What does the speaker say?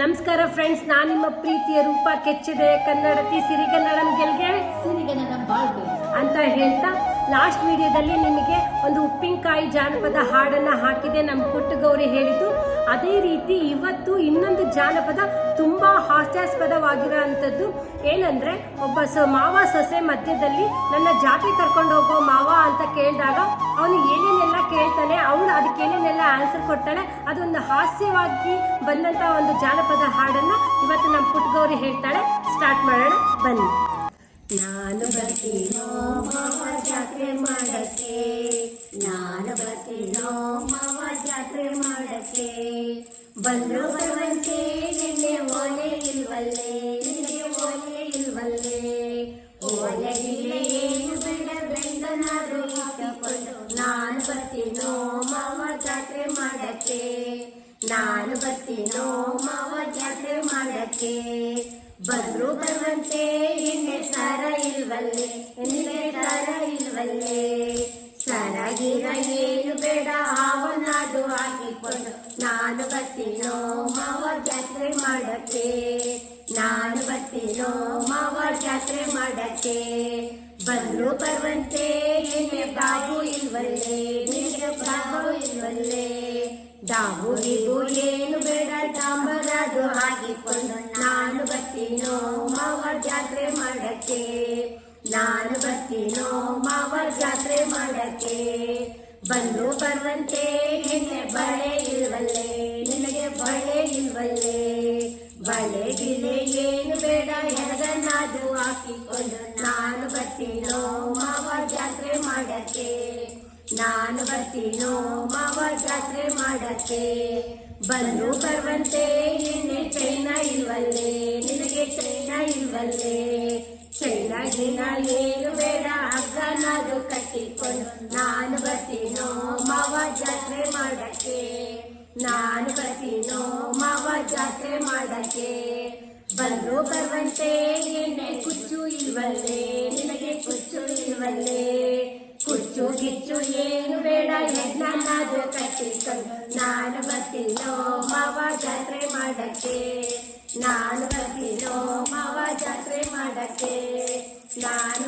ನಮಸ್ಕಾರ ಫ್ರೆಂಡ್ಸ್ ನಾನು ನಿಮ್ಮ ಪ್ರೀತಿಯ ರೂಪ ಕೆಚ್ಚಿದೆ. ಕನ್ನಡತಿ ಸಿರಿಗನ್ನಡಂ ಗೆಲ್ಗೆ ಸಿರಿಗನ್ನಡಂ ಬಾಳ್ವೆ ಅಂತ ಹೇಳ್ತಾ ಲಾಸ್ಟ್ ವಿಡಿಯೋದಲ್ಲಿ ನಿಮಗೆ ಒಂದು ಉಪ್ಪಿನಕಾಯಿ ಜಾನಪದ ಹಾಡನ್ನ ಹಾಕಿದೆ ನಮ್ಮ ಪುಟ್ಟಗೌರಿ ಹೇಳಿದ್ದು. ಅದೇ ರೀತಿ ಇವತ್ತು ಇನ್ನೊಂದು ಜಾನಪದ ತುಂಬಾ ಹಾಸ್ಯಾಸ್ಪದವಾಗಿರೋ ಅಂಥದ್ದು ಏನಂದ್ರೆ, ಒಬ್ಬ ಸ ಮಾವ ಸೊಸೆ ಮಧ್ಯದಲ್ಲಿ ನನ್ನ ಜಾತಿ ಕರ್ಕೊಂಡು ಹೋಗೋ ಮಾವ ಅಂತ ಕೇಳಿದಾಗ ಅವನು ಏನೇನೆಲ್ಲ ಕೇಳ್ತಾನೆ ಅವಳು ಅದಕ್ಕೆ ಏನೇನೆಲ್ಲ ಆನ್ಸರ್ ಕೊಡ್ತಾಳೆ ಅದೊಂದು ಹಾಸ್ಯವಾಗಿ ಬಂದಂತ ಒಂದು ಜಾನಪದ ಹಾಡನ್ನ ಇವತ್ತು ನಮ್ಮ ಪುಟ್ಟಗೌರಿ ಹೇಳ್ತಾಳೆ. ಸ್ಟಾರ್ಟ್ ಮಾಡೋಣ, ಬನ್ನಿ. ನಾನು ಬರ್ತೀನೋ ಮಾವ ಜಾತ್ರೆ ಮಾಡಕ್ಕೆ. ನಾನು ಬರ್ತೀನೋ ಮಾವ ಜಾತ್ರೆ ಮಾಡಕ್ಕೆ. ಬಂದ್ರು ಬರುವಂತೆ ನಾನು ಬರ್ತೀನೋ ಮಾವ ಜಾತ್ರೆ ಮಾಡಕ್ಕೆ? ಬಂದ್ರು ಬರುವಂತೆ ಎಣ್ಣೆ ಸಾರ ಇಲ್ವಲ್ಲೇ? ಎಣ್ಣೆ ಸಾರ ಇಲ್ವಲ್ಲೇ? ಸರಗಿರ ಗೀರ ಏನು ಬೇಡ ಅವನಾಡು ಹಾಕಿಕೊಂಡು ನಾನು ಬರ್ತೀನೋ ಮಾವ ಜಾತ್ರೆ ಮಾಡಕ್ಕೆ? ನಾನು ಬರ್ತೀನೋ ಮಾವ ಜಾತ್ರೆ ಮಾಡಕ್ಕೆ? ಬಂದ್ರು ಬರುವಂತೆ ಎಣ್ಣೆ ಬಾಬು ಇಲ್ವಲ್ಲೇ? ನಿನಗೆ ಬಾಬು ಇಲ್ವಲ್ಲೇ? ಗಿಬು ಏನು ಬೇಡ ಡಾಂಬರಾಡು ಹಾಕಿಕೊಂಡು ನಾನು ಬರ್ತೀನೋ, ಮಾವ ಜಾತ್ರೆ ಮಾಡಕ್ಕೆ. ನಾನು ಬರ್ತೀನೋ, ಮಾವ ಜಾತ್ರೆ ಮಾಡಕ್ಕೆ. ಬಂದು ಬರುವಂತೆ ನಿನ್ನೆ ಬಳೆ ಇಲ್ವಲ್ಲೇ, ನಿನಗೆ ಬಳೆ ಇಲ್ವಲ್ಲೇ. ಬಳೆ ಗಿಲೆ ಏನು ಬೇಡ ಎಡಗನಾದು ಹಾಕಿಕೊಂಡು. ನಾನು ಬರ್ತೀನೋ, ಮಾವ ಜಾತ್ರೆ ಮಾಡಕ್ಕೆ. ನಾನು ಬರ್ತೀನೋ, ಮಾವ ಜಾತ್ರೆ ಮಾಡಕ್ಕೆ. ಬಂದು ಬರುವಂತೆ, ನಿನ್ನೆ ಚೈನ ಇಲ್ವಲ್ಲೇ. ನಿನಗೆ ಚೈನ ಇಲ್ವಲ್ಲೇ. ಚೈನ ಗಿನ ಏನು ಬೇಡ ಅಗ್ಗನಾದು ಕಟ್ಟಿಕೊಂಡು ನಾನು ಬರ್ತೀನೋ, ಮಾವ ಜಾತ್ರೆ ಮಾಡಕ್ಕೆ. ನಾನು ಬರ್ತೀನೋ, ಮಾವ ಜಾತ್ರೆ ಮಾಡಕ್ಕೆ. ಬಂದು ಬರುವಂತೆ, ನಿನ್ನೆ ಕುಚ್ಚು ಇಲ್ವಲ್ಲೇ. ಯಜ್ಞನಾದು ಕಟ್ಟಿಕೊಂಡು ನಾನು ಬರ್ತೀನೋ ಮಾವ ಜಾತ್ರೆ ಮಾಡಕ್ಕೆ ನಾನು ಬರ್ತೀನೋ ಮಾವ ಜಾತ್ರೆ ಮಾಡಕ್ಕೆ ನಾನು